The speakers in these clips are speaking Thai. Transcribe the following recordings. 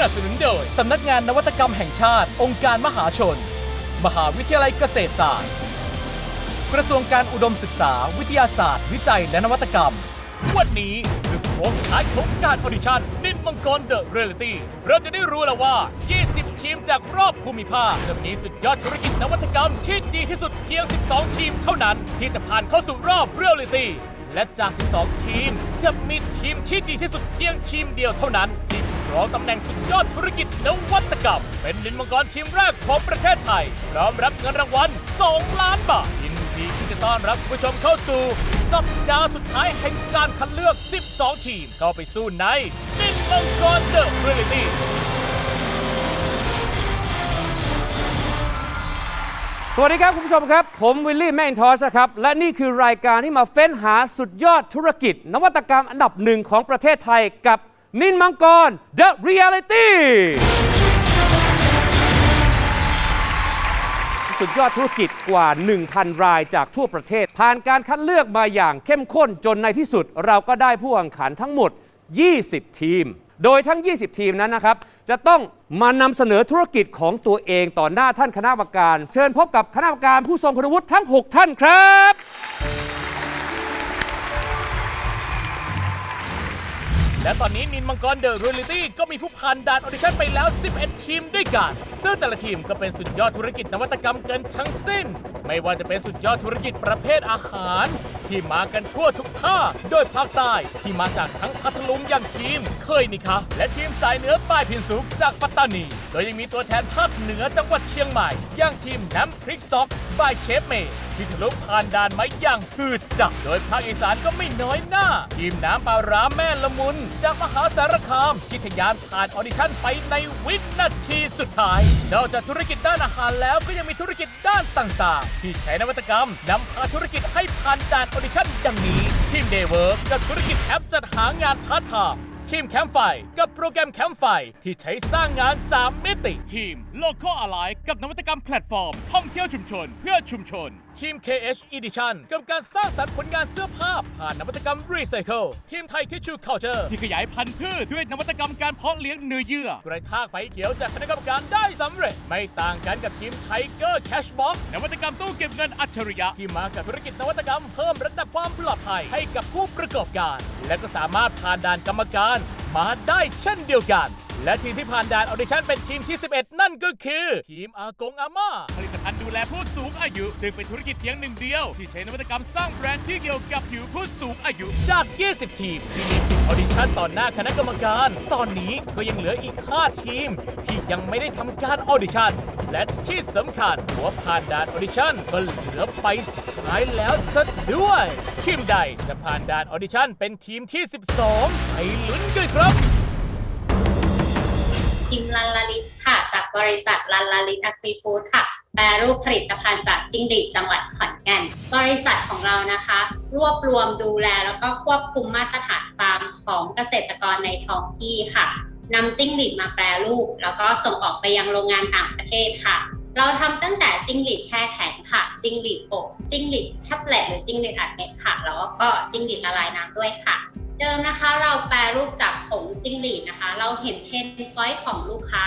นับสนุนโดย สำนักงานนวัตกรรมแห่งชาติ องค์การมหาชน มหาวิทยาลัยเกษตรศาสตร์ กระทรวงการอุดมศึกษา วิทยาศาสตร์ วิจัยและนวัตกรรม วันนี้คือโค้งสุดท้ายของการออดิชั่นนินมังกรเดอะเรียลิตี้เราจะได้รู้แล้วว่า 20 ทีมจากรอบภูมิภาคจะมีสุดยอดธุรกิจนวัตกรรมที่ดีที่สุดเพียง 12 ทีมเท่านั้น ที่จะผ่านเข้าสู่รอบเรียลิตี้และจาก 12 ทีม จะมีทีมที่ดีที่สุดเพียงทีมเดียวเท่านั้นที่ รองตำแหน่งสุดยอดธุรกิจนวัตกรรม เป็นนินมังกรทีมแรกของประเทศไทย พร้อมรับเงินรางวัล 2 ล้านบาทยินดีที่จะต้อนรับผู้ชมเข้าสู่ สัปดาห์สุดท้ายแห่งการคัดเลือก 12 ทีมเข้าไปสู้ในนินมังกรเดอะเรียลิตี้สวัสดีครับ คุณผู้ชมครับ ผมวิลลี่แมนทอชครับ และนี่คือรายการที่มาเฟ้นหาสุดยอดธุรกิจ นวัตกรรมอันดับหนึ่งของประเทศไทยกับ นินมังกร The Reality สุดยอดธุรกิจกว่า 1,000 รายจากทั่วประเทศ ผ่านการคัดเลือกมาอย่างเข้มข้นจนในที่สุด เราก็ได้ผู้แข่งขันทั้งหมด 20 ทีม โดยทั้ง 20 ทีมนั้นนะครับ จะต้องมานำเสนอธุรกิจของตัวเองต่อหน้าท่านคณะกรรมการ เชิญพบกับคณะกรรมการผู้ทรงคุณวุฒิทั้ง 6 ท่านครับ และตอนนี้นินมังกรเดอะเรียลิตี้ก็มีผู้ผ่านด่านออดิชั่นไปแล้ว 11 ทีมด้วยกัน ซึ่งแต่ละทีมก็เป็นสุดยอดธุรกิจนวัตกรรมเกินทั้งสิ้น ไม่ว่าจะเป็นสุดยอดธุรกิจประเภทอาหาร ที่มากันทั่วทุกภาคโดยภาคใต้ที่มาจากทั้งพัทลุงอย่างทีม เคยนี่คะและทีมสายเหนือป้ายพินสุกจากปัตตานี โดยยังมีตัวแทนภาคเหนือจังหวัดเชียงใหม่ อย่างทีมน้ำพริกซอกบายเชฟเมย์ที่ทะลุผ่านด่านมาอย่างหืดจับโดยภาคอีสานก็ไม่น้อยหน้า ทีมน้ำปลาร้าแม่ละมุน จากมหาสารคามที่ทะยานผ่านออดิชั่นไปในวินาทีสุดท้าย นอกจากธุรกิจด้านอาหารแล้วก็ยังมีธุรกิจด้านต่างๆ ที่ใช้นวัตกรรมนำพาธุรกิจให้ผ่านด่านอดิชั่นดังนี้ทีมเดเวิร์กกับธุรกิจแอปจัดหางานพาร์ทไทม์ทีมแคมป์ไฟกับโปรแกรมแคมป์ไฟที่ใช้สร้างงาน 3 มิติ ทีมโลโก้อะไลบนวัตกรรมแพลตฟอร์ม ท่องเที่ยวชุมชน เพื่อชุมชน ทีม KH Edition กับการสร้างสรรค์ผลงานเสื้อผ้าผ่านนวัตกรรม Recycle ทีมไทย Tissue Culture ที่ขยายพันธุ์พืชด้วยนวัตกรรมการเพาะเลี้ยงเนื้อเยื่อกระทากไฟเขียวจากคณะกรรมการได้สำเร็จ ไม่ต่างกันกับทีม Tiger Cashbox นวัตกรรมตู้เก็บเงินอัจฉริยะที่มากับธุรกิจนวัตกรรมเพิ่มระดับความปลอดภัยให้กับผู้ประกอบการ และก็สามารถผ่านด่านกรรมการมาได้เช่นเดียวกัน และทีมที่ผ่านด่านออดิชั่นเป็นทีมที่ 11 นั่นก็คือ ทีมอากงอาม่าผลิตภัณฑ์ดูแลผู้สูงอายุ ซึ่งเป็นธุรกิจเพียงหนึ่งเดียว ที่ใช้นวัตกรรมสร้างแบรนด์ที่เกี่ยวกับผิวผู้สูงอายุ จาก 20 ทีม ที่มีสิทธิ์ออดิชั่นต่อหน้าคณะกรรมการ ตอนนี้ก็ยังเหลืออีก 5 ทีม ที่ยังไม่ได้ทำการออดิชั่นและที่สำคัญหัวผ่านด่านออดิชั่นก็เหลือไปสุดท้ายแล้วซะด้วย ทีมใดจะผ่านด่านออดิชั่นเป็นทีมที่ 12 ให้ลุ้นกันครับ ทีมลันลาลิตค่ะ จากบริษัทลันลาลิตอะควีฟู้ดค่ะ แปรรูปผลิตภัณฑ์จากจิ้งหรีดจังหวัดขอนแก่น บริษัทของเรานะคะ รวบรวมดูแลแล้วก็ควบคุมมาตรฐานฟาร์มของเกษตรกรในท้องที่ค่ะนำจิ้งหรีดมาแปรรูป แล้วก็ส่งออกไปยังโรงงานต่างประเทศค่ะ เราทำตั้งแต่จิ้งหรีดแช่แข็งค่ะ จิ้งหรีดอบจิ้งหรีดแท็บเล็ตหรือจิ้งหรีดอัดเม็ดค่ะ แล้วก็จิ้งหรีดละลายน้ำด้วยค่ะ เดิมนะคะเราแปรรูปจากผงจิ้งหรีดนะคะ เราเห็นเพนพอยต์ของลูกค้า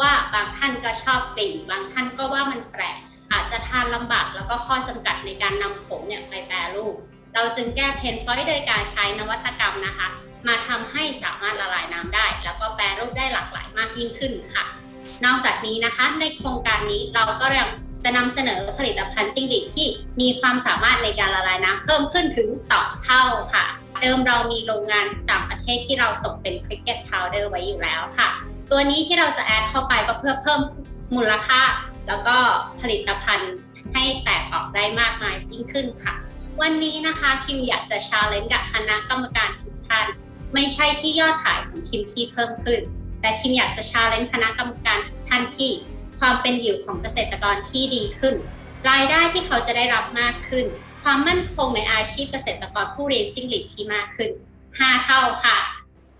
ว่าบางท่านก็ชอบกลิ่น บางท่านก็ว่ามันแปลกอาจจะทานลำบากแล้วก็ข้อจำกัดในการนำผงเนี่ยไปแปรรูป เราจึงแก้เพนพอยต์โดยการใช้นวัตกรรมนะคะ มาทำให้สามารถละลายน้ำได้ แล้วก็แปรรูปได้หลากหลายมากยิ่งขึ้นค่ะ นอกจากนี้นะคะในโครงการนี้เราก็ยังจะนำเสนอผลิตภัณฑ์จิ้งหรีดที่มีความสามารถในการละลายน้ำเพิ่มขึ้นถึง 2 เท่าค่ะ เดิมเรามีโรงงานต่างประเทศที่เราส่งเป็น cricket powder ไว้อยู่แล้วค่ะ ตัวนี้ที่เราจะแอดเข้าไปก็เพื่อเพิ่มมูลค่า แล้วก็ผลิตภัณฑ์ให้แตกออกได้มากมายยิ่งขึ้นค่ะ วันนี้นะคะคิมอยากจะชาเลนจ์กับคณะกรรมการทุกท่านไม่ใช่ที่ยอดขายของคิมที่เพิ่มขึ้น แต่คิมอยากจะชาเลนจ์คณะกรรมการทุกท่านที่ความเป็นอยู่ของเกษตรกรที่ดีขึ้น รายได้ที่เขาจะได้รับมากขึ้น ความมั่นคงในอาชีพเกษตรกรผู้เลี้ยงจิ้งหรีดที่มากขึ้น 5 เท่าค่ะ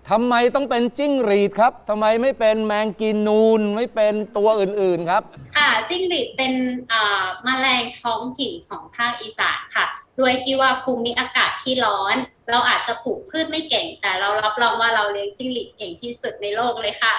ทำไมต้องเป็นจิ้งหรีดครับทำไมไม่เป็นแมงกีนูนไม่เป็นตัวอื่นๆครับ ค่ะจิ้งหรีดเป็นเอ่อแมลงท้องถิ่นของภาคอีสานค่ะ ด้วยที่ว่าภูมิอากาศที่ร้อน เราอาจจะปลูกพืชไม่เก่ง แต่เรารับรองว่าเราเลี้ยงจิ้งหรีดเก่งที่สุดในโลกเลยค่ะ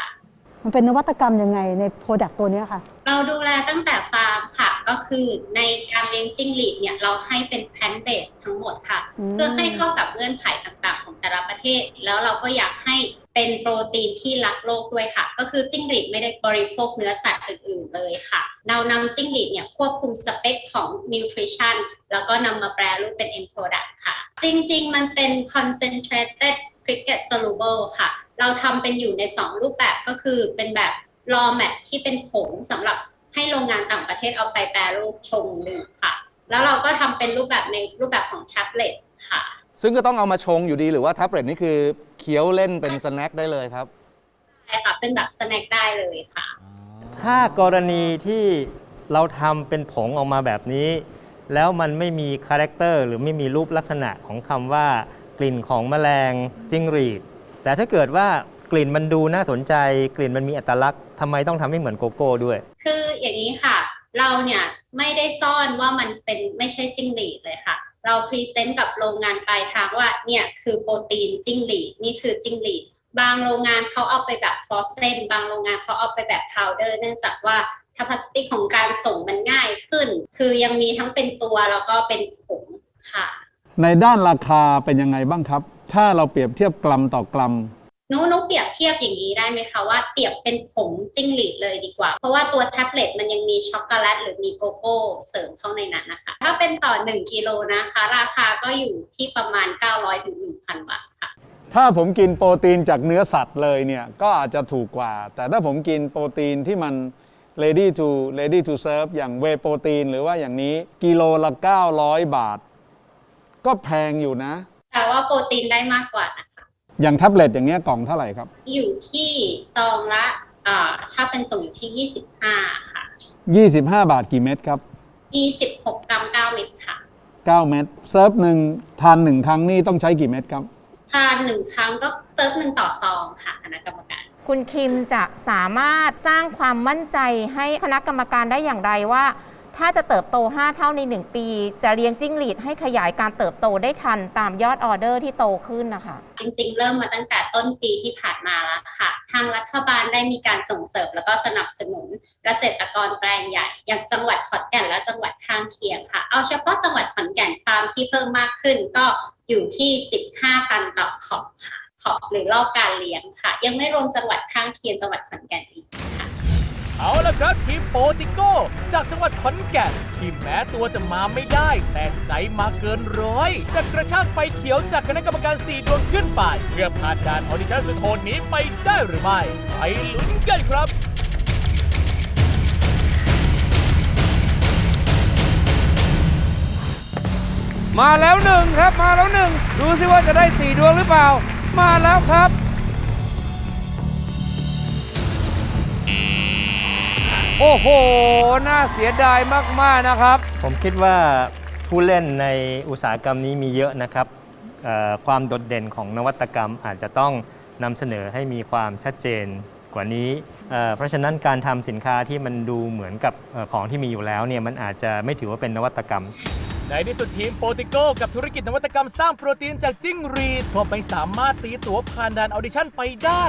มันเป็นนวัตกรรมยังไงในโปรดักต์ตัวเนี้ยค่ะ เราดูแลตั้งแต่ฟาร์มค่ะ ก็คือในการเลี้ยงจิ้งหรีดเนี่ยเราให้เป็นแพนเบสทั้งหมดค่ะอืมเพื่อให้เข้ากับเงื่อนไขต่างๆ ของแต่ละประเทศ แล้วเราก็อยากให้เป็นโปรตีนที่รักโลกด้วยค่ะ ก็คือจิ้งหรีดไม่ได้บริโภคเนื้อสัตว์อื่นๆเลยค่ะ เรานำจิ้งหรีดเนี่ยควบคุมสเปคของ nutrition แล้วก็นำมาแปรรูปเป็น end product ค่ะ จริงๆ มันเป็น concentrated cricket soluble ค่ะ เราทำเป็นอยู่ใน 2 รูปแบบก็คือเป็นแบบ raw mat ที่เป็นผงสำหรับให้โรงงานต่างประเทศเอาไปแปรรูปชงดื่มค่ะ แล้วเราก็ทำเป็นรูปแบบในรูปแบบของแท็บเล็ตค่ะ ซึ่งก็ต้องเอามาชงอยู่ดีหรือว่าแท็บเล็ตนี่คือเคี้ยวเล่นเป็นสแน็คได้เลยครับใช่ค่ะเป็นแบบสแน็คได้เลยค่ะ ถ้ากรณีที่เราทำเป็นผงออกมาแบบนี้ แล้วมันไม่มีคาแรคเตอร์หรือไม่มีรูปลักษณะของคำว่า กลิ่นของแมลงจิ้งหรีด แต่ถ้าเกิดว่ากลิ่นมันดูน่าสนใจ กลิ่นมันมีอัตลักษณ์ทำไมต้องทำให้เหมือนโกโก้ด้วย คืออย่างนี้ค่ะ เราเนี่ยไม่ได้ซ่อนว่ามันเป็นไม่ใช่จิ้งหรีดเลยค่ะ เราพรีเซนต์กับโรงงานปลายทางว่าเนี่ยคือโปรตีนจิ้งหรีดนี่คือจิ้งหรีดบางโรงงานเขาเอาไปแบบฟรอสเซนบางโรงงานเขาเอาไปแบบพาวเดอร์ เนื่องจากว่า capacity ของการส่งมันง่ายขึ้น คือยังมีทั้งเป็นตัวแล้วก็เป็นผงค่ะ ในด้านราคาเป็นยังไงบ้างครับ ถ้าเราเปรียบเทียบกรัมต่อกรัมหนูหนูเปรียบเทียบอย่างนี้ได้ไหมคะว่าเปรียบเป็นผงจิ้งหรีดเลยดีกว่า เพราะว่าตัวแท็บเล็ตมันยังมีช็อกโกแลตหรือมีโกโก้เสริมเข้าในนั้นนะคะ ถ้าเป็นต่อ 1กิโลนะคะ ราคาก็อยู่ที่ประมาณ 900ถึง1,000 บาทค่ะ ถ้าผมกินโปรตีนจากเนื้อสัตว์เลยเนี่ยก็อาจจะถูกกว่า แต่ถ้าผมกินโปรตีนที่มัน ready to ready to serve อย่างเวโปรตีนหรือว่าอย่างนี้กิโลละ 900 บาท ก็แพงอยู่นะ แต่ว่าโปรตีนได้มากกว่านะคะ อย่างแท็บเล็ตอย่างเงี้ยกล่องเท่าไหร่ครับ อยู่ที่ซองละอ่าถ้าเป็นส่งอยู่ที่ 25 ค่ะ 25 บาทกี่เม็ดครับ มี 16 กรัม 9 เม็ดค่ะ 9 เม็ดเซิร์ฟหนึ่งทานหนึ่งครั้งนี่ต้องใช้กี่เม็ดครับ ทานหนึ่งครั้งก็เซิร์ฟหนึ่งต่อซองค่ะคณะกรรมการ คุณคิมจะสามารถสร้างความมั่นใจให้คณะกรรมการได้อย่างไรว่า ถ้าจะเติบโต 5 เท่าใน 1 ปี จะเลี้ยงจิ้งหรีดให้ขยายการเติบโตได้ทันตามยอดออเดอร์ที่โตขึ้นนะคะ จริงๆ เริ่มมาตั้งแต่ต้นปีที่ผ่านมาแล้วค่ะ ทางรัฐบาลได้มีการส่งเสริมแล้วก็สนับสนุนเกษตรกรแปลงใหญ่ อย่างจังหวัดขอนแก่นและจังหวัดข้างเคียงค่ะ เอาเฉพาะจังหวัดขอนแก่นฟาร์มที่เพิ่มมากขึ้นก็อยู่ที่ 15 ตันต่อขอบค่ะขอบหรือรอบการเลี้ยงค่ะ ยังไม่รวมจังหวัดข้างเคียงจังหวัดขอนแก่นอีกค่ะ เอาละครับทีมโปติโก้ จากจังหวัดขอนแก่นที่แม้ตัวจะมาไม่ได้ แต่ใจมาเกินร้อยจะกระชากไฟเขียวจากคณะกรรมการ4ดวงขึ้นไปเพื่อผ่านด่านออดิชั่นสุดโหดนี้ไปได้หรือไม่ไปลุ้นกันครับมาแล้วหนึ่งครับมาแล้วหนึ่งดูสิว่าจะได้สี่ดวงหรือเปล่า มาแล้วครับ โอ้โห น่าเสียดายมาก ๆ นะครับ ผมคิดว่าผู้เล่นในอุตสาหกรรมนี้มีเยอะนะครับเอ่อความโดดเด่นของนวัตกรรมอาจจะต้องนำเสนอให้มีความชัดเจนกว่านี้เอ่อเพราะฉะนั้นการทำสินค้าที่มันดูเหมือนกับเอ่อของที่มีอยู่แล้วเนี่ยมันอาจจะไม่ถือว่าเป็นนวัตกรรม ในที่สุดทีมโปติโก้กับธุรกิจนวัตกรรมสร้างโปรตีนจากจิ้งหรีดก็ไม่สามารถตีตั๋วผ่านด่านออดิชั่นไปได้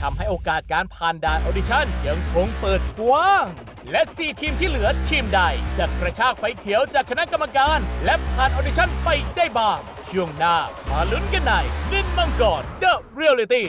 ทำให้โอกาสการผ่านด่านออดิชั่นยังคงเปิดกว้าง และ 4 ทีมที่เหลือทีมใดจะกระชากไฟเขียวจากคณะกรรมการ และผ่านออดิชั่นไปได้บ้าง ช่วงหน้ามาลุ้นกันในนินมังกรเดอะเรียลลิตี้